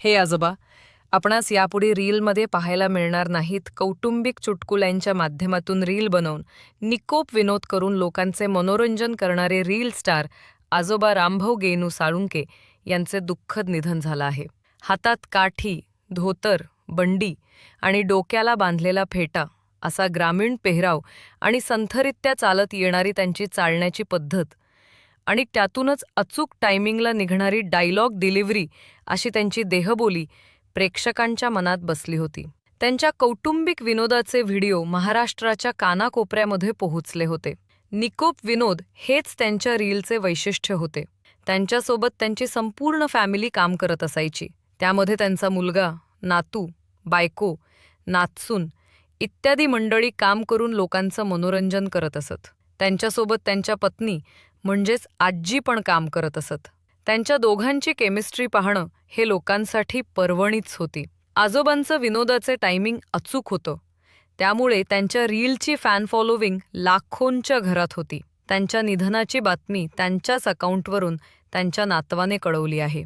हे आजोबा आपणास यापुढे रीलमध्ये पाहायला मिळणार नाहीत कौटुंबिक चुटकुल्यांच्या माध्यमातून रील बनवून निकोप विनोद करून लोकांचे मनोरंजन करणारे रील स्टार आजोबा रामभाऊ गेनू साळुंके यांचे दुःखद निधन झालं आहे. हातात काठी धोतर बंडी आणि डोक्याला बांधलेला फेटा असा ग्रामीण पेहराव आणि संथरित्या चालत येणारी त्यांची चालण्याची पद्धत आणि त्यातूनच अचूक टायमिंगला निघणारी डायलॉग डिलिव्हरी अशी त्यांची देहबोली प्रेक्षकांच्या मनात बसली होती. त्यांच्या कौटुंबिक विनोदाचे व्हिडिओ महाराष्ट्राच्या कानाकोपऱ्यामध्ये पोहोचले होते. निकोप विनोद हेच त्यांच्या रीलचे वैशिष्ट्य होते. त्यांच्यासोबत त्यांची संपूर्ण फॅमिली काम करत असायची. त्यामध्ये त्यांचा मुलगा नातू बायको नातसून इत्यादी मंडळी काम करून लोकांचं मनोरंजन करत असत. त्यांच्यासोबत त्यांच्या पत्नी म्हणजेच आजी पण काम करत असत. त्यांच्या दोघांची केमिस्ट्री पाहणं हे लोकांसाठी पर्वणीच होती. आजोबांचं विनोदाचे टायमिंग अचूक होतं. त्यामुळे त्यांच्या रीलची फॅन फॉलोविंग लाखोंच्या घरात होती. त्यांच्या निधनाची बातमी त्यांच्याच अकाउंटवरून त्यांच्या नातवाने कळवली आहे.